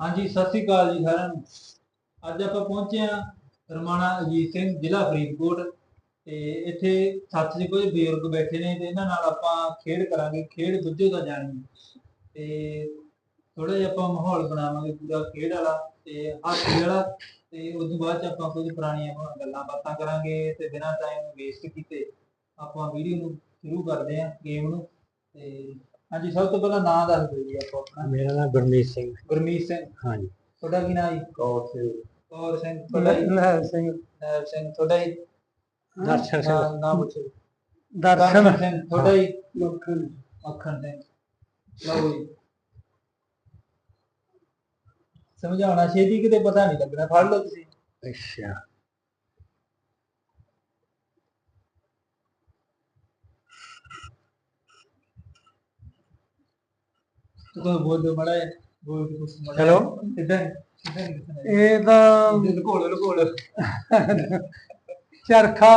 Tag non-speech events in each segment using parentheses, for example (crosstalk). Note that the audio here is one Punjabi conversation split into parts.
ਹਾਂਜੀ, ਸਤਿ ਸ੍ਰੀ ਅਕਾਲ ਜੀ ਸਾਰਿਆਂ ਨੂੰ। ਅੱਜ ਆਪਾਂ ਪਹੁੰਚੇ ਹਾਂ ਰਮਾਣਾ ਅਜੀਤ ਸਿੰਘ, ਜ਼ਿਲ੍ਹਾ ਫਰੀਦਕੋਟ ਤੇ ਇੱਥੇ ਸੱਤ ਦੇ ਕੋਈ ਬਜ਼ੁਰਗ ਬੈਠੇ ਨੇ ਤੇ ਇਹਨਾਂ ਨਾਲ ਆਪਾਂ ਖੇਡ ਕਰਾਂਗੇ, ਖੇਡ ਬੁੱਝੋ ਦਾ ਜਾਣੀ ਤੇ ਥੋੜਾ ਜਿਹਾ ਆਪਾਂ ਮਾਹੌਲ ਬਣਾਵਾਂਗੇ ਪੂਰਾ ਖੇਡ ਵਾਲਾ ਤੇ ਹਾਸੀ ਵਾਲਾ ਤੇ ਉਸ ਤੋਂ ਬਾਅਦ ਚ ਆਪਾਂ ਕੁਝ ਪੁਰਾਣੀਆਂ ਆਪਾਂ ਗੱਲਾਂ ਬਾਤਾਂ ਕਰਾਂਗੇ ਤੇ ਬਿਨਾਂ ਟਾਈਮ ਵੇਸਟ ਕੀਤੇ ਆਪਾਂ ਵੀਡੀਓ ਨੂੰ ਸ਼ੁਰੂ ਕਰਦੇ ਹਾਂ ਗੇਮ ਨੂੰ ਤੇ ਹਾਂਜੀ ਸਭ ਤੋਂ ਪਹਿਲਾਂ ਨਾਂ ਦੱਸ ਦਿਓ ਜੀ ਆਪਾਂ ਆਪਣਾ। ਮੇਰਾ ਨਾਮ ਗੁਰਮੀਤ ਸਿੰਘ ਗੁਰਮੀਤ ਸਿੰਘ। ਹਾਂਜੀ। ਤੁਹਾਡਾ ਕੀ ਨਾਮ ਜੀ? ਕੌਰ ਸਿੰਘ। ਕੌਰ ਸਿੰਘ। ਤੁਹਾਡਾ ਜੀ? ਲਹਿਰ ਸਿੰਘ। ਨੈਬ ਸਿੰਘ। ਤੁਹਾਡਾ ਜੀ? ਦਰਸ਼ਨ ਸਿੰਘ। ਨਾਮ- ਨਾਮ ਪੁੱਛੋ। ਦਰਸ਼ਨ ਸਿੰਘ। ਤੁਹਾਡਾ ਜੀ? ਮੱਖਣ। ਮੱਖਣ ਸਿੰਘ। ਲਓ ਜੀ। ਸਮਝਾਉਣਾ ਛੇਤੀ ਕਿਤੇ ਪਤਾ ਨਹੀਂ ਲੱਗਣਾ। ਫੜ ਲਓ ਤੁਸੀਂ। ਅੱਛਾ। ਤੂੰ ਕੋਈ ਬੋਲ ਦੋ ਮੜਾ ਬੋਲ ਕੇ ਕੁਛ ਮੜਾ Hello? ਇਦਾਂ ਇਦਾਂ ਨਹੀਂ ਦੱਸਣਾ ਇਹ ਤਾਂ ਲੁਕੋਲ ਲੁਕੋਲ ਚਰਖਾ।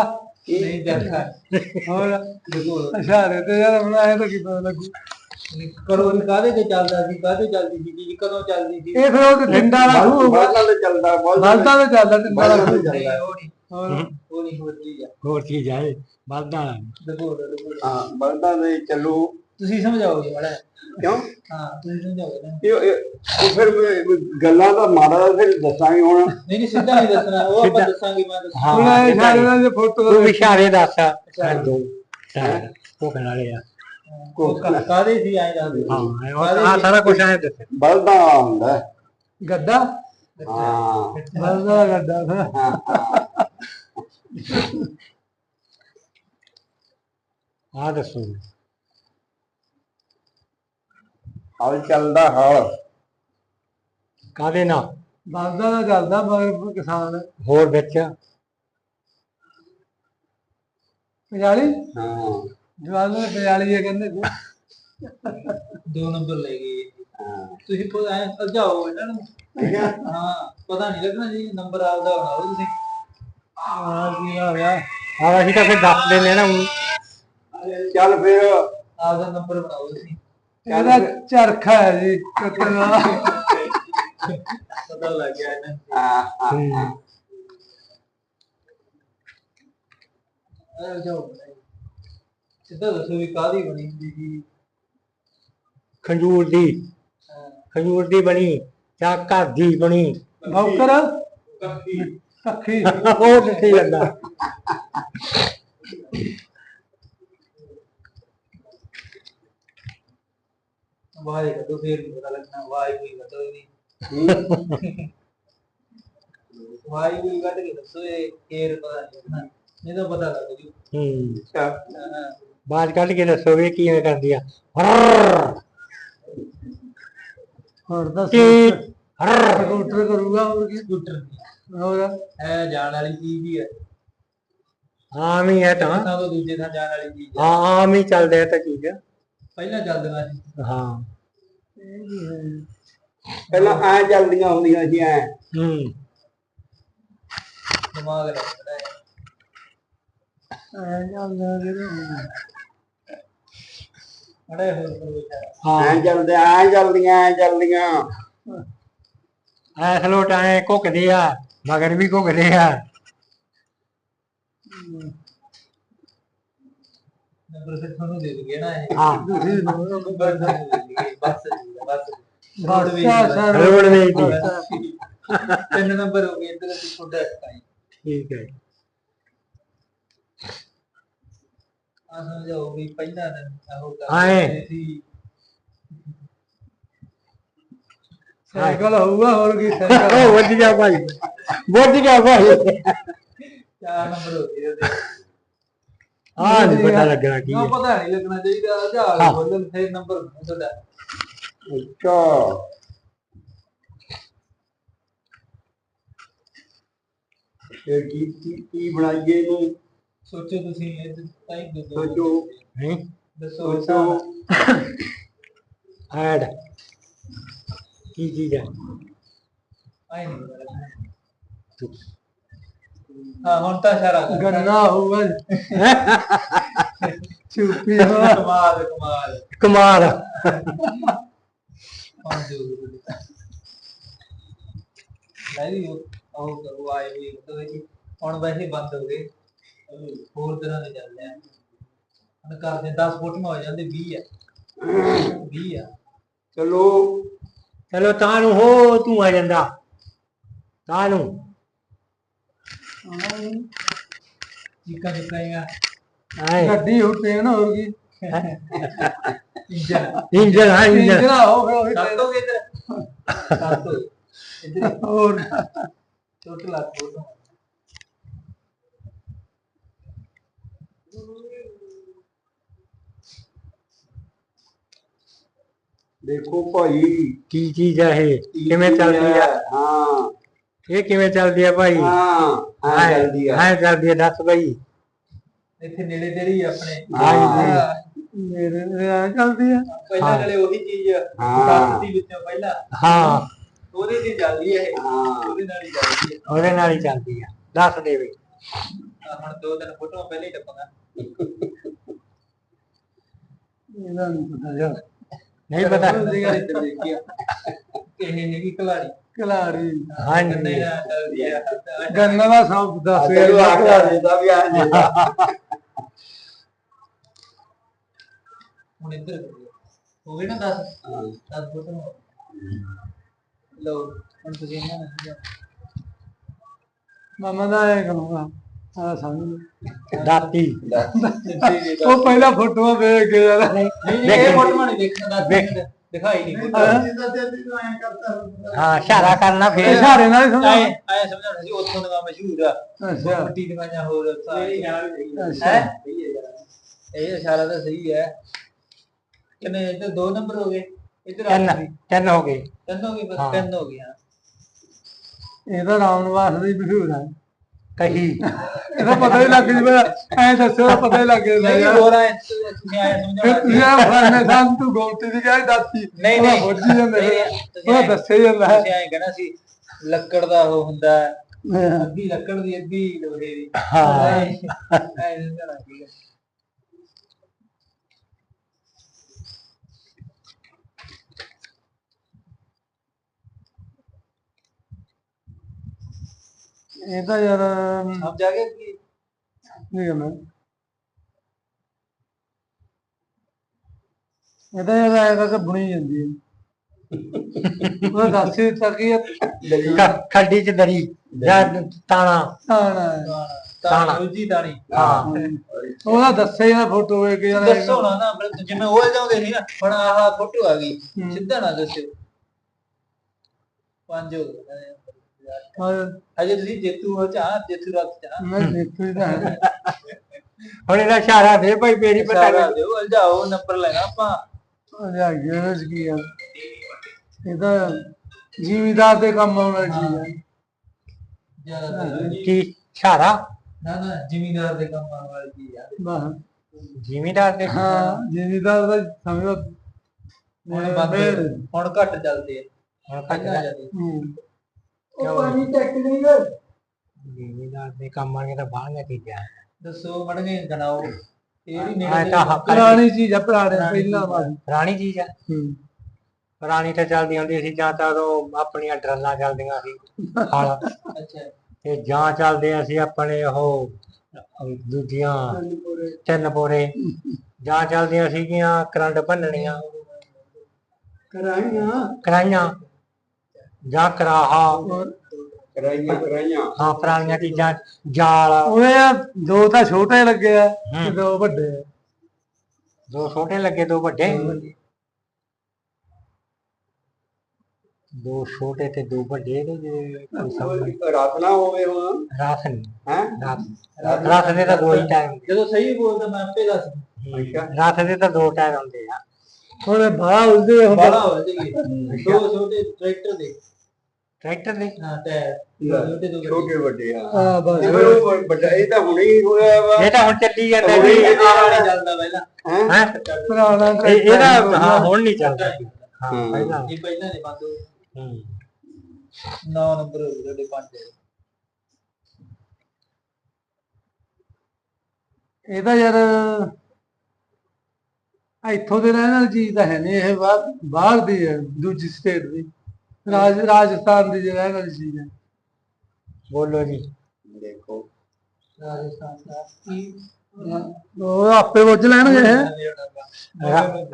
ਨਹੀਂ ਦੇਖਾ ਹੋਰ? ਲੁਕੋਲ ਇਸ਼ਾਰੇ ਤੇ ਯਾਰ ਬਣਾਇਆ ਤਾਂ ਕੀ ਪਤਾ ਲੱਗੂ। ਕਰੋ ਕਾਦੇ ਤੇ ਚੱਲਦਾ ਸੀ ਕਾਦੇ ਚੱਲਦੀ ਸੀ ਚੀਜ਼ ਕਦੋਂ ਚੱਲਦੀ ਸੀ? ਇਹ ਫਿਰ ਉਹ ਠੰਡਾ ਵਾਲਾ ਖੂਹ ਬਲਦਾਂ ਤੇ ਚੱਲਦਾ ਬਲਦਾਂ ਤੇ ਚੱਲਦਾ ਠੰਡਾ ਵਾਲਾ ਬਲਦਾਂ ਖੂਹ। ਤੇ ਚੱਲਦਾ। ਨਹੀਂ, ਉਹ ਨਹੀਂ ਹੋਰ ਉਹ ਨਹੀਂ ਹੋ ਚੀਜ਼ ਆ। ਹੋਰ ਚੀਜ਼ ਆਏ ਬਲਦਾਂ ਹਾਂ ਬਲਦਾਂ ਦੇ ਚੱਲੂ। ਤੁਸੀਂ ਸਮਝਾਓ ਜੀ ਮੜਾ ਕਿਉਂ? ਹਾਂ ਤੁਸੀਂ ਸਮਝਾਓ ਨਾ। ਇਹ ਇਹ- ਫਿਰ ਵੀ ਗੱਲਾਂ ਦਾ ਮਾੜਾ ਫਿਰ ਦੱਸਾਂਗੇ ਹੁਣ। ਨਹੀਂ ਨਹੀਂ ਸਿੱਧਾ ਨਹੀਂ ਦੱਸਣਾ ਉਹ ਆਪਾਂ। ਦੱਸਾਂਗੇ ਮੈਂ ਦੱਸਾਂ ਹਾਂ, ਇਹ ਸਾਰੇ ਹੀ। ਨਾਲ ਜੇ ਫੋਟੋ ਤੂੰ ਇਸ਼ਾਰੇ ਦੱਸ। ਇਸ਼ਾਰੇ। ਦੋ। ਉਹ ਕਹਿਣ ਵਾਲੇ ਆ। ਕਾਦੇ ਸੀ ਆਏ ਜਾਂਦੇ ਹਾਂ ਉਹ ਆਹ ਸਾਰਾ ਕੁਝ ਆਏ ਦੱਸ। ਬਲਦਾਂ ਹੁੰਦਾ। ਹੈ। ਗੱਦਾ? ਹਾਂ। ਬਲਦਾ ਦਾ ਗੱਦਾ। ਹਾਂ। ਆਹ ਦੱਸੋ। ਹਲ ਚੱਲਦਾ ਹਲ। ਕਾਦੇ ਨਾਲ? ਬਲਦਾ ਦਾ ਚੱਲਦਾ ਮਗਰ ਕਿਸਾਨ। ਹੋਰ ਵਿੱਚ? ਪੰਜਾਲੀ? ਹਾਂ। ਜਵਾਨ ਨੇ ਪੰਜਾਲੀ ਇਹ ਕਹਿੰਦੇ। ਸੀ। ਦੋ ਨੰਬਰ ਲੈ ਗਏ ਹਾਂ ਤੁਸੀਂ ਕੋ ਐ ਅਲਝਾਓ ਇਹਨਾਂ ਨੂੰ। ਹੈ। ਹਾਂ ਪਤਾ ਨਹੀਂ ਲੱਗਣਾ ਜੀ ਨੰਬਰ ਆਪਦਾ ਬਣਾਓ ਤੁਸੀਂ। ਆਹ ਕੀ ਹੋ ਗਿਆ। ਆਹ ਅਸੀਂ ਤਾਂ ਫਿਰ ਦੱਸ ਦਿੰਦੇ ਨਾ ਹੁਣ। ਚੱਲ ਫਿਰ। ਆਪਦਾ ਨੰਬਰ ਬਣਾਓ ਤੁਸੀਂ। ਇਹਦਾ ਚਰਖਾ ਹੈ ਜੀ ਵਾਲਾ ਪਤਾ ਲੱਗ ਗਿਆ ਨੂੰ ਸਿੱਧਾ ਦੱਸੋ ਵੀ ਕਾਦੀ ਬਣੀ ਹੁੰਦੀ ਜੀ ਖੰਜੂਰ ਦੀ। ਖੰਜੂਰ ਦੀ ਬਣੀ ਜਾਂ ਘਰ ਦੀ ਬਣੀ? ਬੌਕਰ ਕੱਖੀ ਅੱਖੀ ਉਹ ਕਿੱਥੇ ਜਾਂਦਾ ਵਾਹ ਕੱਢੋ ਫੇਰ ਨਹੀਂ ਪਤਾ ਲੱਗਣਾ ਵਾਹ ਹੀ ਕੋਈ ਕੱਢੋ ਨਹੀਂ। ਵਾਹ ਹੀ ਕੋਈ ਕੱਢ ਕੇ ਦੱਸੋ ਇਹ ਫੇਰ ਪਤਾ ਨਹੀਂ ਲੱਗਣਾ। ਨਹੀਂ ਤਾਂ ਪਤਾ ਲੱਗ ਜੂ। ਹੂੰ। ਅੱਛਾ। ਹਾਂ, ਬਾਜ ਕੱਢ ਕੇ ਦੱਸੋ ਵੀ ਕਿਵੇਂ ਕਰਦੀ ਆ। ਹੋਰ ਦੱਸ। ਸਕੂਟਰ ਕਰੂਗਾ ਹੋਰ ਕੀ? ਸਕੂਟਰ ਹੋਰ? ਐ ਜਾਣ ਵਾਲੀ ਚੀਜ਼ ਹੀ ਹੈ ਆਮ ਹੀ ਹੈ ਤਾਂ। ਤਾਂ ਤੋਂ ਦੂਜੇ ਥਾਂ ਜਾਣ ਵਾਲੀ ਚੀਜ਼ ਹੈ ਹਾਂ ਆਮ ਹੀ ਚੱਲਦੇ ਆ ਤਾਂ ਚੀਜ਼। ਪਹਿਲਾਂ ਚੱਲਦੀਆਂ ਸੀ। ਹਾਂ। ਪਹਿਲਾਂ ਐ ਚੱਲਦੀਆਂ ਹੁੰਦੀਆਂ ਸੀ ਐ। ਹੂੰ। ਦਿਮਾਗ ਲੱਗਦਾ ਹੈ। ਐ ਚੱਲਦਾ ਅੜੇ ਹੋਰ। ਹਾਂ ਐ ਚੱਲਦੇ ਐ ਚੱਲਦੀਆਂ ਐ ਚੱਲਦੀਆਂ। ਐ ਸਲੋਟ ਐ ਘੁੱਕਦੇ ਆ ਮਗਰ ਵੀ ਘੁੱਕਦੇ ਆ। ਨੰਬਰ ਫਿਰ ਤੁਹਾਨੂੰ ਦੇ ਦਈਏ ਨਾ ਇਹ। ਹਾਂ। ਨੰਬਰ ਤੁਹਾਨੂੰ ਦੇ ਦਈਏ ਬਸ ਜੀ, ਬਸ ਬਸ। ਵੀ ਆ ਰੋਡ ਵੇਚ ਦੀ ਤਿੰਨ ਨੰਬਰ ਹੋ ਗਏ ਇੱਧਰ ਅਸੀਂ ਇੱਕ ਆਈ ਠੀਕ ਹੈ। ਆ ਸਮਝਾਓ ਵੀ ਪਹਿਲਾਂ ਨਾ ਉਹ ਆਏ। ਕਰਦੇ ਸੀ। ਸਾਈਕਲ ਹੋਊਗਾ ਹੋਰ ਕੀ ਸਾਈਕਲ? (laughs) ਵੱਜ ਗਿਆ ਭਾਈ। ਵੱਜ ਗਿਆ ਭਾਈ। ਚਾਰ ਨੰਬਰ ਹੋ ਗਏ ਉਹਦੇ। ਆ ਨਹੀਂ ਪਤਾ ਲੱਗਣਾ ਕੀ ਨਾ ਹੈ। ਪਤਾ ਨਹੀਂ ਲੱਗਣਾ ਚਾਹੀਦਾ ਹਾਂ। ਹਜ਼ਾਰ ਬੋਲਣ ਫਿਰ ਨੰਬਰ ਤੁਹਾਡਾ ਅੱਛਾ। ਇਹ ਕੀ ਕੀ ਕੀ ਬਣਾਈਏ ਇਹਨੂੰ? ਸੋਚੋ ਤੁਸੀਂ ਇਹ ਤਾਂ ਹੀ ਦੋ ਸੋਚੋ। ਨਹੀਂ ਦੱਸੋ ਸੋਚੋ। (coughs) ਐਡ। ਕੀ ਚੀਜ਼ ਹੈ ਆਈ ਨਹੀਂ ਪਤਾ ਲੱਗਣਾ। ਹਾਂ ਹੁਣ ਤਾਂ ਇਸ਼ਾਰਾ ਕਰ ਗੰਨਾ ਹੋਊਗਾ ਚੁੱਪੀ ਹੋ। ਕਮਾਲ ਕਮਾਲ। ਕਮਾਲ। ਹੁਣ ਜੋ ਲੈ ਵੀ ਉਹ ਉਹ ਕਰੋ ਆਏ ਵੀ ਉਹ ਜੀ ਹੁਣ ਵੈਸੇ ਬੰਦ ਹੋ ਗਏ। ਹੋਰ ਤਰ੍ਹਾਂ ਦੇ ਚੱਲਦੇ ਆ। ਹੁਣ ਕਰਦੇ 10 ਫੁੱਟ ਹੋ ਜਾਂਦੇ 20 ਆ। 20 ਆ। ਚਲੋ। ਚਲੋ ਤਾਂ ਨੂੰ ਹੋ ਤੂੰ ਆ ਜਾਂਦਾ। ਤਾਂ ਨੂੰ। ਚੀਕਾਂ ਚੁਕਾਈਆਂ ਆਏ ਗੱਡੀ ਉੱਤੇ ਨਾ ਹੋਰ ਕੀ ਇੰਜਨ ਇੰਜਨ ਹਾਂ ਇੰਜਨ ਜਿਹੜਾ ਹੋ ਗਿਆ ਉਹੀ ਕੱਟ ਦੋਗੇ ਇੱਧਰ ਕੱਟ ਦੋ ਇੱਧਰ ਹੋਰ ਟੋਟਲ ਲਾ ਦੋ ਦੇਖੋ ਭਾਈ ਕੀ ਚੀਜ਼ ਹੈ ਇਹ ਕਿਵੇਂ ਚੱਲਦੀ ਆ ਹਾਂ ਇਹ ਕਿਵੇਂ ਚੱਲਦੀ ਆ ਭਾਈ? ਹਾਂ ਹਾਂ ਜਲਦੀ ਆ। ਹਾਂ ਚੱਲਦੀ ਆ ਦੱਸ ਭਾਈ ਇੱਥੇ ਨੇੜੇ ਤੇੜੇ ਹੀ ਆਪਣੇ। ਹਾਂਜੀ। ਮੇਰੇ ਨਾਲ ਚੱਲਦੀ ਆ। ਪਹਿਲਾਂ ਹਾਂ। ਨਾਲੇ ਉਹੀ ਚੀਜ਼ ਹਾਂ। ਦੱਸ ਦੀ ਵਿੱਚੋਂ ਪਹਿਲਾਂ। ਹਾਂ। ਉਹਦੇ ਤੇ ਚੱਲਦੀ ਹੈ ਇਹ। ਹਾਂ। ਉਹਦੇ ਨਾਲ ਹੀ ਚੱਲਦੀ ਹੈ ਉਹਦੇ ਨਾਲ ਹੀ ਚੱਲਦੀ ਆ। ਦੱਸ ਦੇ ਵੀ ਹੁਣ ਦੋ ਤਿੰਨ ਫੋਟੋਆਂ ਪਹਿਲੇ ਹੀ ਟੱਪਾਂਗਾ। ਇਹਦਾ ਨਹੀਂ ਪਤਾ ਨਹੀਂ ਪਤਾ। ਇਹ ਹੈਗੀ ਕਲਾੜੀ ਕਲਾੜੀ ਹਾਂਜੀ। ਗੰਨੇ ਦਾ ਸਭ ਦੱਸ ਤੈਨੂੰ ਆਖਿਆ ਦੇਦਾ ਵੀ ਆ ਹੁਣ ਇੱਧਰ। ਹੋ ਗਏ ਨਾ 10 10 ਫੋਟੋਆਂ ਲਓ ਹੁਣ ਤੁਸੀਂ ਇਹਨਾਂ ਨੂੰ। ਮਾਮਾ ਦਾ ਇਹ ਕਰੂੰਗਾ ਆ ਸਮਝ ਦਾਤੀ। ਉਹ ਪਹਿਲਾਂ ਫੋਟੋਆਂ ਵੇਖ ਕੇ ਯਾਰ ਨਹੀਂ ਇਹ ਫੋਟੋਆਂ ਨਹੀਂ ਦੇਖਣਾ ਦੇਖ। ਦਿਖਾਈ ਨਹੀਂ ਹਾਂ ਇਸ਼ਾਰਾ ਕਰਨਾ ਇਹ ਫੇਰ। ਇਸ਼ਾਰੇ ਨਾਲ ਹੀ ਸਮਝਾ ਆਏ ਆਏ ਸਮਝਾਉਣਾ ਸੀ ਉੱਥੋਂ ਦਾ ਮਸ਼ਹੂਰ ਆ। ਅੱਛਾ। ਮੱਟੀ ਦੀਆਂ ਹੋਰ ਅੱਛਾ। ਹੈ? ਇਹ ਇਸ਼ਾਰਾ ਤਾਂ ਸਹੀ ਹੈ। ਕਿੰਨੇ ਇੱਧਰ ਦੋ ਨੰਬਰ ਹੋ ਗਏ। ਇੱਧਰ ਤਿੰਨ ਤਿੰਨ ਹੋ ਗਏ। ਤਿੰਨ ਹੋ ਗਏ ਬਸ। ਤਿੰਨ ਹੋ ਗਏ ਹਾਂ ਇਹਦਾ ਰਾਮ ਨਿਵਾਸ ਦੀ ਮਸ਼ਹੂਰ ਹੈ। ਕਹੀ। ਇਹਦਾ ਪਤਾ ਹੀ ਲੱਗ ਜਵੇ ਐ ਦੱਸੋ ਤਾਂ ਪਤਾ ਹੀ ਲੱਗ ਜਾਂਦਾ ਨਹੀਂ ਯਾਰ ਹੋਰ ਆਏ ਤੁਸੀਂ ਫਿਰ ਸਮਝਾਉਣਾ ਆ ਫਰਨੇ ਸਾਨ ਤੂੰ ਗੋਲਤੀ ਦੀ ਕਹਿ ਦਾਤੀ ਨਹੀਂ ਨਹੀਂ ਬੋਝੀ ਜਾਂਦੇ ਉਹ ਐਂ- ਦੱਸੇ ਜਾਂਦਾ ਹੈ। ਤੁਸੀਂ ਐਂ ਕਹਿਣਾ ਸੀ ਲੱਕੜ ਦਾ ਉਹ ਹੁੰਦਾ। ਅੱਧੀ ਲੱਕੜ ਦੀ ਅੱਧੀ ਲੋਹੇ ਦੀ। ਹਾਂ। ਐਂ ਐਂ ਸਮਝਾਉਣਾ ਇਹ ਤਾਂ ਯਾਰ ਆ ਗਿਆ ਕਿ? ਨਹੀਂ ਮੈਂ ਇਹ ਤਾਂ ਯਾਰ ਐਂ ਕਰਕੇ ਬੁਣੀ ਜਾਂਦੀ ਹੈ। ਉਹ ਦੱਸ ਹੀ ਦਿੱਤਾ ਕਿ ਇਹ ਖ- ਖੱਡੀ ਚ ਦਰੀ ਜਾਂ ਤਾਣਾ। ਤਾਣਾ ਹੈ। ਤਾਣੀ ਉਲਝੀ ਤਾਣੀ ਹਾਂ। ਉਹਦਾ ਦੱਸੇ ਨਾ ਫੋਟੋ ਵੇਖ ਕੇ ਯਾਰ। ਦੱਸੋ ਨਾ ਨਾ ਫਿਰ ਜਿਵੇਂ ਉਹ ਜਾਉਂਦੇ ਸੀ ਨਾ ਹੁਣ ਆਹ ਫੋਟੋ ਆ ਗਈ। ਹੂੰ। ਸਿੱਧਾ ਨਾ ਦੱਸਿਓ। ਪੰਜ ਹੋ ਗਏ। ਹਾਂ, ਅਜੇ ਤੁਸੀਂ ਜੇਤੂ ਹੋ ਚਾ ਜੇਤੂ ਰੱਖ ਚਾ ਮੈਂ ਦੇਖੀ ਤਾਂ ਹੈ। ਹੁਣ ਇਹਦਾ ਇਸ਼ਾਰਾ ਦੇ ਭਾਈ ਹੀ ਪਤਾ ਸਾਰਾ ਲੱਗ। ਦਿਓ ਅਲਝਾਓ ਨੰਬਰ ਲੈਣਾ ਆਪਾਂ। ਗਿਆ ਵਿੱਚ ਕੀ ਆ? ਇਹ ਤਾਂ ਜ਼ਿਮੀਦਾਰ ਦੇ ਕੰਮ ਆਉਣ ਵਾਲੀ ਚੀਜ਼ ਹੈ ਜ਼ਿਆਦਾ। ਕੀ ਇਸ਼ਾਰਾ? ਨਾ ਨਾ ਜ਼ਿਮੀਦਾਰ ਦੇ ਕੰਮ ਆਉਣ ਵਾਲੀ ਚੀਜ਼ ਆ। ਬਸ। ਜ਼ਿਮੀਦਾਰ ਦੇ ਹਾਂ ਜ਼ਿਮੀਦਾਰ ਦਾ ਸਮਝੋ। ਹੁਣ ਬੰਦ ਹੁਣ ਘੱਟ ਚੱਲਦੇ ਆ। ਹੁਣ ਘੱਟ ਕਿਉਂ? ਉਹ ਪਾਣੀ ਚੱਕ ਨਹੀਂ ਗਏ ਜ਼ਿਮੀਦਾਰ ਦੇ ਕੰਮ ਆਣਗੇ ਤਾਂ ਬਾਹਲੀਆਂ ਚੀਜ਼ਾਂ। ਦੱਸੋ ਮੜਗੇ ਗਣਾਓ। ਇਹ ਵੀ ਹਾਂ, ਨੇੜੇ ਇਹ ਤਾਂ ਹੱਕ- ਪੁਰਾਣੀ ਚੀਜ਼ ਆ ਪੁਰਾਣੇ ਪੁਰਾਣੀ ਪਹਿਲਾਂ ਵਾਲੀ। ਪੁਰਾਣੀ ਚੀਜ਼ ਆ। ਹੂੰ। ਪੁਰਾਣੀ ਤਾਂ ਚੱਲਦੀ ਹੁੰਦੀ ਸੀ ਜਾਂ ਤਾਂ ਉਦੋਂ ਆਪਣੀਆਂ ਡਰਲਾਂ ਚੱਲਦੀਆਂ ਸੀ। ਹਲ ਅੱਛਾ। ਤੇ ਜਾਂ ਚੱਲਦੇ ਅਸੀਂ ਆਪਣੇ ਉਹ ਦੂਜੀਆਂ ਚੰਨ ਪੋਰੇ। ਜਾਂ ਚੱਲਦੀਆਂ ਸੀਗੀਆਂ ਕਰੰਟ ਭੰਨਣੀਆਂ। ਕਰਾਈਆਂ। ਕਰਾਈਆਂ। ਜਾਂ ਕਰਾਹਾ ਕਰਾਈਆਂ ਕਰਾਈਆਂ। ਹਾਂ ਪੁਰਾਣੀਆਂ ਚੀਜ਼ਾਂ ਜਾਲ। ਉਹਦੇ ਦੋ ਤਾਂ ਛੋਟੇ ਲੱਗੇ ਆ ਤੇ। ਦੋ ਵੱਡੇ। ਆ ਦੋ ਛੋਟੇ ਲੱਗੇ ਦੋ ਵੱਡੇ? ਦੋ ਛੋਟੇ ਤੇ ਦੋ ਵੱਡੇ ਨੇ ਜੇ ਕੋਈ ਸਮਝ ਰਾਤ ਨਾ ਹੋਵੇ ਹੁਣ। ਰਾਤ ਨਹੀਂ। ਹੈ? ਰਾਤ ਰਾਤ ਦੇ ਤਾਂ ਦੋ ਹੀ ਟਾਈਮ ਜਦੋਂ ਸਹੀ ਬੋਲਦਾ ਮੈਂ ਆਪੇ ਦੱਸ ਰਾਤ ਦੇ ਤਾਂ ਦੋ ਟਾਈਮ ਹੁੰਦੇ ਆ। ਥੋੜੇ ਬਾਹਰ ਉਲਝੇ ਹੁੰਦੇ ਹੋ ਜਾਏਗੀ ਦੋ ਛੋਟੇ ਟਰੈਕਟਰ ਦੇ। ਟਰੈਕਟਰ ਦੇ? ਹਾਂ ਟਾਇਰ ਛੋਟੇ ਵੱਡੇ। ਆ ਹਾਂ। ਬਸ। ਤੇ ਫਿਰ ਉਹ ਵੱਡਾ ਇਹ ਤਾਂ ਹੁਣੇ ਹੀ ਹੋਇਆ ਵਾ। ਇਹ ਤਾਂ ਹੁਣ ਚੱਲੀ ਜਾਂਦਾ ਵੀ ਹੀ ਆਹ ਨਹੀਂ ਚੱਲਦਾ ਪਹਿਲਾਂ। ਹੈ? ਹੈ? ਪੁਰਾਣਾ ਇਹ ਇਹਦਾ ਹਾਂ। ਹੁਣ ਨਹੀਂ ਚੱਲਦਾ। ਹਾਂ। ਪਹਿਲਾਂ। ਇਹ ਪਹਿਲਾਂ ਨੇ ਬੰਦ ਹੂੰ 9 ਨੰਬਰ ਤੁਹਾਡੇ ਪੰਜ ਇਹ ਤਾਂ ਯਾਰ ਇੱਥੋਂ ਦੇ ਰਹਿਣ ਵਾਲੀ ਚੀਜ਼ ਤਾਂ ਹੈ ਨਹੀਂ ਇਹ ਬਾਹਰ ਬਾਹਰ ਦੀ ਹੈ ਦੂਜੀ ਸਟੇਟ ਦੀ। ਰਾਜ ਰਾਜਸਥਾਨ ਦੀ ਜਿਹੜੀ ਰਹਿਣ ਵਾਲੀ ਚੀਜ਼ ਹੈ ਬੋਲੋ ਜੀ ਦੇਖੋ ਰਾਜਸਥਾਨ ਦਾ ਕੀ ਉਹ ਆਪੇ ਬੁੱਝ ਲੈਣਗੇ ਇਹ।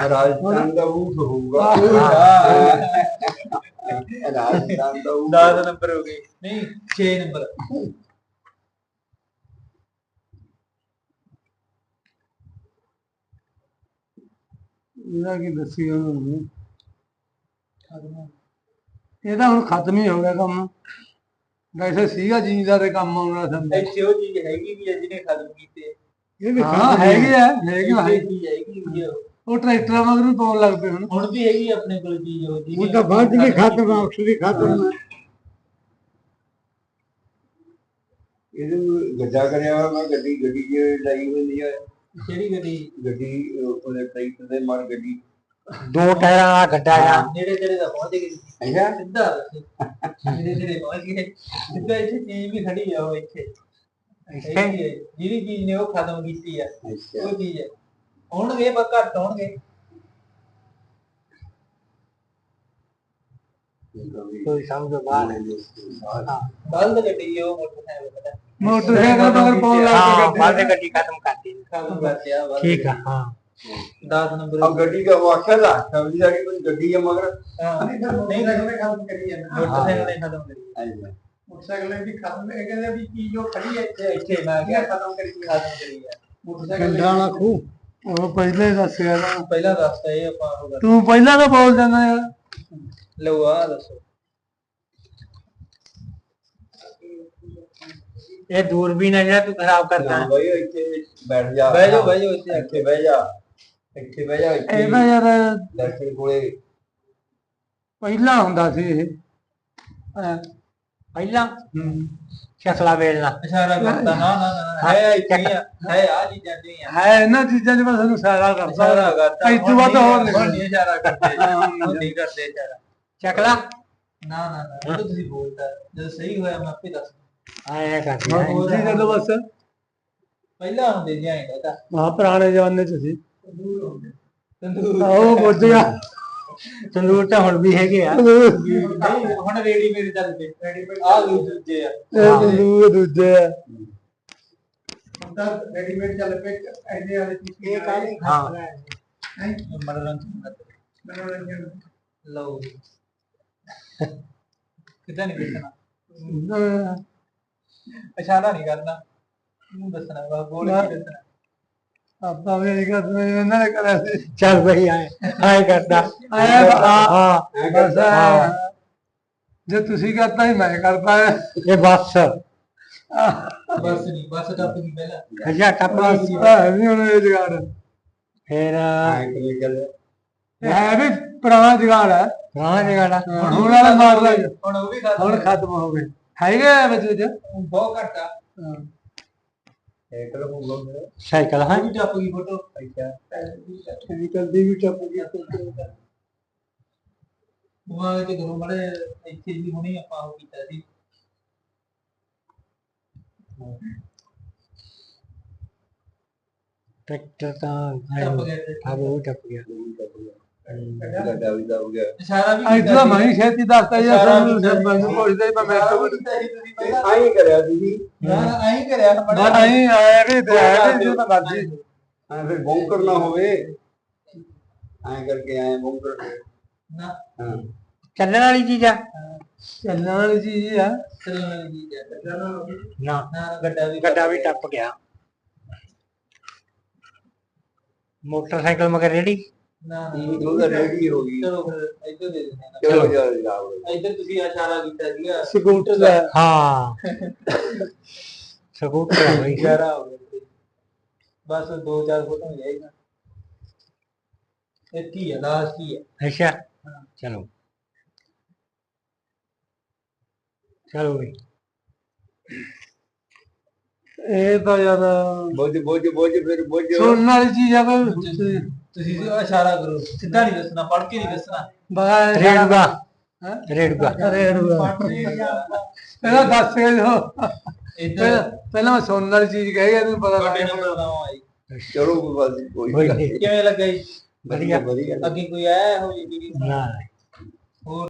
ਰਾਜਸਥਾਨ ਦਾ ਊਠ ਹੋਊਗਾ ਰਾਜਸਥਾਨ ਦਾ ਊਠ 10 ਨੰਬਰ ਹੋ ਗਏ ਨਹੀਂ 6 ਨੰਬਰ ਇਹਦਾ ਕੀ ਦੱਸੀ ਉਹਨੂੰ ਇਹਦਾ ਹੁਣ ਖਤਮ ਹੀ ਹੋ ਗਿਆ ਕੰਮ। ਵੈਸੇ ਸੀਗਾ ਜੀਂਦਾ ਦੇ ਕੰਮ ਆਉਣਾ ਸੰਭਵ ਇੱਥੇ ਉਹ ਚੀਜ਼ ਹੈਗੀ ਵੀ ਹੈ ਜਿਹਨੇ ਖਤਮ ਕੀਤੇ। ਇਹ ਵੀ ਹਾਂ ਹੈਗੇ ਆ ਹੈਗੇ ਆ ਇਹ ਚੀਜ਼ ਹੈਗੀ ਵੀ ਆ। ਉਹ ਟਰੈਕਟਰਾਂ ਮਗਰ ਵੀ ਪਾਉਣ ਲੱਗ ਪਏ ਹੁਣ। ਹੁਣ ਵੀ ਹੈਗੀ ਆ ਆਪਣੇ ਕੋਲ ਚੀਜ਼ ਉਹ ਜਿਹਨੇ ਹੁਣ ਤਾਂ ਵੱਧ ਕੇ ਖਤਮ ਆ ਅਕਸਰੀ ਖਤਮ ਆ। ਇਹਦੇ ਨੂੰ ਗੱਡਾ ਕਰਿਆ ਹੋਇਆ ਮੈਂ ਗੱਡੀ ਗੱਡੀ ਜੇ ਲਾਈ ਹੋਈ ਹੈ ਜਿਹੜੀ ਗੱਡੀ? ਗੱਡੀ ਉਹਦੇ ਟਰੈਕਟਰ ਦੇ ਮਾਰ ਗੱਡੀ। ਦੋ ਟਾਇਰਾਂ ਵਾਲਾ ਗੱਡਾ ਆ ਨੇੜੇ ਤੇੜੇ ਦਾ ਪਹੁੰਚ ਗਈ ਅੱਛਾ ਸਿੱਧਾ ਨੇੜੇ ਤੇੜੇ ਪਹੁੰਚ ਗਏ ਸਿੱਧਾ ਇੱਥੇ ਚੀਜ਼ ਵੀ ਖੜੀ ਆ ਉਹ ਇੱਥੇ ਇੱਥੇ ਹੈਗੀ ਹੈ। ਜਿਹੜੀ ਚੀਜ਼ ਨੇ ਉਹ ਖਤਮ ਕੀਤੀ ਆ ਅੱਛਾ ਉਹ ਚੀਜ਼ ਹੈ ਹੋਣਗੇ ਪਰ ਘੱਟ ਹੋਣਗੇ ਕੋਈ ਸਮਝੋ ਬਾਹਰ ਬਲਦ ਗੱਡੀ ਉਹ ਮੋਟਰਸਾਈਕਲ ਦਾ ਮੋਟਰਸਾਈਕਲ ਮਗਰ ਪਾਉਣ ਲੱਗ ਹਾਂ ਪਏ ਬਾਅਦ ਦੇ ਗੱਡੀ ਖਤਮ ਕਰਤੀ ਖਤਮ ਕਰਦੇ ਆ ਬਲਦ ਠੀਕ ਆ ਹਾਂ 10 ਨੰਬਰ ਆ ਗੱਡੀ ਦਾ ਵਾਕਿਆ ਦਾ ਸਬਜ਼ੀ ਦਾ ਕੋਈ ਗੱਡੀ ਹੈ ਮਗਰ। ਹਾਂ। ਨਹੀਂ ਖਤਮ ਕਰੀ ਜਾਂਦਾ। ਮੋਟਰਸਾਈਕਲ ਨੇ ਖਤਮ ਕਰੀ। ਅੱਛਾ ਮੋਟਰਸਾਈਕਲ ਨੇ ਵੀ ਖਤਮ ਇਹ ਕਹਿੰਦੇ ਵੀ ਚੀਜ਼ ਉਹ ਖੜੀ ਹੈ ਇੱਥੇ ਇੱਥੇ ਮੈਂ ਕਿਹਾ ਖਤਮ ਕਰੀ ਖਤਮ ਕਰੀ ਆ। ਮੋਟਰਸਾਈਕਲ ਵਾਲਾ ਖੂ ਉਹ ਪਹਿਲੇ ਹੀ ਦੱਸਿਆ ਨਾ। ਪਹਿਲਾ ਰਸਤਾ ਇਹ ਆਪਾਂ ਉਹ ਤੂੰ ਪਹਿਲਾਂ ਤਾਂ ਬੋਲ ਜਾਂਦਾ ਯਾਰ। ਲਓ ਆ ਦੱਸੋ। ਇਹ ਦੂਰਬੀਨ ਹੈ ਜਿਹੜਾ ਤੂੰ ਖਰਾਬ ਕਰਦਾ ਨਾ ਬਈ ਇੱਥੇ ਬੈਠ ਜਾ। ਬਹਿ ਜਾਓ ਬਹਿ ਕੇ। ਇੱਥੇ ਬਹਿ ਜਾ। ਇੱਥੇ ਬਹਿ ਜਾ ਇੱਥੇ ਇਹਦਾ ਯਾਰ ਦਰਸ਼ਨ ਕੋਲੇ। ਪਹਿਲਾਂ ਹੁੰਦਾ ਸੀ ਇਹ। ਪਹਿਲਾਂ? ਸ਼ਕਲਾ ਵੇਲਣਾ। ਇਸ਼ਾਰਾ ਕਰਤਾ। ਨਾ ਨਾ ਨਾ ਹੈ ਇੱਥੇ ਹੀ ਆ। ਹੈ ਆ ਜੀ ਜਾਂਦੇ ਆ। ਹੈ ਇਹਨਾਂ ਚੀਜ਼ਾਂ 'ਚ ਬਸ ਇਹਨੂੰ ਸਾਰਾ ਕਰਦਾ ਇਸ਼ਾਰਾ ਕਰਤਾ। ਇਹ ਤੋਂ ਵੱਧ ਹੋਰ ਨਹੀਂ। ਨਹੀਂ ਇਸ਼ਾਰਾ ਕਰਦੇ। ਹੁਣ ਨਹੀਂ। ਕਰਦੇ ਇਸ਼ਾਰਾ। ਸ਼ਕਲਾ ਨਾ ਨਾ ਨਾ। ਤੁਸੀਂ ਬੋਲਦਾ ਜਦੋਂ ਸਹੀ ਹੋਇਆ ਮੈਂ ਆਪੇ ਦੱਸ ਆਇਆ ਕਰਦੀ ਹਾਂ ਬੋਲਦੀ ਜਦੋਂ ਬਸ। ਪਹਿਲਾਂ ਹੁੰਦੇ ਜੀ ਐਂ ਕਹਤਾ ਆ ਪੁਰਾਣੇ ਜ਼ਮਾਨੇ 'ਚ ਸੀ। ਤੰਦੂਰ। ਆਹ ਬੁੱਝ ਗਿਆ। ਤੰਦੂਰ ਤਾਂ ਹੁਣ ਵੀ ਹੈਗੇ ਆ। ਨਹੀਂ, ਹੁਣ ਰੈਡੀਮੇਡ ਚੱਲ ਪਏ। ਰੈਡੀਮੇਡ ਆ ਦੂਜੇ ਆ। ਇਹ ਦੂਜੇ ਆ। ਤਾਂ ਰੈਡੀਮੇਡ ਚੱਲ ਪਏ। ਐਨੇ ਵਾਲੇ ਚੀਜ਼ ਇਹ ਕਾਹਲੀ ਹਾਂ ਮਨੋਰੰਜਨ ਮਨੋਰੰਜਨ। ਲਓ ਕਿਦਾਂ ਨਹੀਂ ਦੇਖਣਾ ਇਸ਼ਾਰਾ ਨਹੀਂ ਕਰਨਾ। ਮੂੰਹ ਦੱਸਣਾ ਬੋਲ ਕੇ ਦੱਸਣਾ। ਆਪਾਂ ਵੀ ਇਹ ਕਰਦੇ ਇਹਨਾਂ ਨੇ ਕਰਿਆ ਸੀ ਚੱਲ ਬਈ ਆਏ ਆਏ ਕਰਦਾ। ਆਇਆ ਆ- ਹਾਂ। ਬਸ। ਜੇ ਤੁਸੀਂ ਕਰਤਾ ਹੀ ਮੈਂ ਕਰਦਾ ਇਹ ਬੱਸ। ਬਸ ਨਹੀਂ ਬਸ ਟੱਪ ਗਈ ਪਹਿਲਾਂ। ਅਜਾ ਟੱਪ ਨਹੀਂ ਹੁਣ ਇਹ ਜਗਾੜ। ਫਿਰ? ਹੈ ਵੀ ਪੁਰਾਣਾ ਜਗਾੜ ਹੈ। ਹਾਂ ਜਗਾੜਾ ਹੁਣ ਹੁਣ ਵਾਲਾ ਮਾਰ ਲਾ ਹੁਣ ਉਹ ਵੀ ਖਤਮ ਹੋ ਗਏ। ਹੈਗੇ ਵਿੱਚ ਵਿੱਚ? ਬਹੁਤ ਘੱਟ ਆ। ਹਾਂ। ਇੱਕ ਲੋ ਹੋਊਗਾ ਸਾਈਕਲ ਹਾਂ ਉਹ ਵੀ ਟੱਪ ਗਈ ਫੋਟੋ ਨਿਕਲਦੀ ਵੀ ਟੱਪ ਗਈ ਦਿਮਾਗ ਚ ਕਰੋ ਮੜੇ ਇੱਥੇ ਵੀ ਹੁਣੀ ਆਪਾਂ ਉਹ ਕੀਤਾ ਸੀ ਟਰੈਕਟਰ ਤਾਂ ਟੱਪ ਗਏ ਤੇ। ਆ ਉਹ ਟੱਪ ਗਿਆ ਗੱਡਾ ਵੀ ਦਾ ਹੋ ਗਿਆ ਇਸ਼ਾਰਾ ਵੀ ਐਦਾਂ ਕੀਤਾ ਮੈਂ ਸੀ। ਹੀ ਛੇਤੀ ਦੱਸਦਾ ਯਾਰ ਸਾਰਾ ਸਾਨੂੰ ਕੀਤਾ ਸੀ। ਮੈਨੂੰ ਪੁੱਛਦਾ ਹੀ ਮੈਂ ਮੇਰੇ ਇਸ਼ਾਰਾ ਤੋਂ ਵੀ ਕੀਤਾ ਸੀ ਤੁਸੀਂ ਪਹਿਲਾਂ। ਆਈ ਕਰਿਆ ਤੁਸੀਂ ਨਾ ਨਾ ਐਂ ਕਰਿਆ ਮੈਂ ਨਹੀਂ ਆਇਆ ਵੀ ਤੇ ਆਇਆ ਵੀ ਜੋ ਤਾਂ ਮਰਜ਼ੀ ਐਂ ਫਿਰ ਬੌਂਕਰ ਨਾ ਹੋਵੇ। ਐਂ ਕਰਕੇ ਐਂ ਬੌਂਕਰ। ਨਾ। ਹਾਂ। ਚੱਲਣ ਵਾਲੀ ਚੀਜ਼ ਆ। ਚੱਲਣ ਵਾਲੀ ਚੀਜ਼ ਆ। ਚੱਲਣ ਵਾਲੀ ਚੀਜ਼ ਹੈ ਗੱਡਾ ਨਾ ਨਾ। ਵੀ ਗੱਡਾ ਵੀ ਟੱਪ ਗਿਆ। ਮੋਟਰਸਾਈਕਲ ਮਗਰ ਰੇੜੀ। ਨਾ ਤਾਂ ਰੈਡੀ ਹੋ ਗਈ। ਚਲੋ ਫਿਰ ਇੱਧਰ ਦੇ ਦਿੰਦੇ ਚਲੋ ਜਲਦੀ ਜਨਾਬ ਇੱਧਰ ਤੁਸੀਂ ਇਸ਼ਾਰਾ ਕੀਤਾ ਸੀਗਾ। ਸਕੂਟਰ ਦਾ। ਹਾਂ। ਸਕੂਟਰ ਆ ਬਈ। ਇਸ਼ਾਰਾ ਹੋ ਗਿਆ ਬਸ ਦੋ ਚਾਰ ਫੋਟੋ ਹੋ ਜਾਏਗਾ ਇਹ ਕੀ ਹੈ ਲਾਸਟ ਕੀ ਹੈ। ਅੱਛਾ ਚਲੋ। ਚਲੋ ਬਈ। ਇਹ ਤਾਂ ਯਾਰ ਬੁੱਝ ਬੁੱਝ ਬੁੱਝ ਫਿਰ ਬੁੱਝ। ਸੁਣਨ ਵਾਲੀ ਚੀਜ਼ ਆ ਕੋਈ ਤੁਸੀਂ ਇਸ਼ਾਰਾ ਕਰੋ ਸਿੱਧਾ ਨਹੀਂ ਦੱਸਣਾ ਪੜ੍ਹ ਕੇ ਨਹੀਂ ਦੱਸਣਾ। ਬਾਹਰ ਰੇੜੂਗਾ ਹੈਂ? ਰੇੜੂਗਾ ਰੇੜੂਗਾ ਪਹਿਲਾਂ ਦੱਸ ਕੇ ਜੋ ਇੱਧਰ। ਪਹਿਲਾਂ ਮੈਂ ਸੁਣਨ ਵਾਲੀ ਚੀਜ਼ ਕਹੀ ਇਹਨੂੰ ਪਤਾ ਲੱਗ ਤੁਹਾਡੇ ਆਈ। ਚਲੋ ਕੋਈ ਕੋਈ ਗੱਲ ਨਹੀਂ। ਨਹੀਂ। ਕਿਵੇਂ ਲੱਗਾ ਜੀ? ਵਧੀਆ ਵਧੀਆ। ਅੱਗੇ ਕੋਈ ਆਇਆ ਹੋ ਜੀ ਵੀਡੀਓ ਨਾ।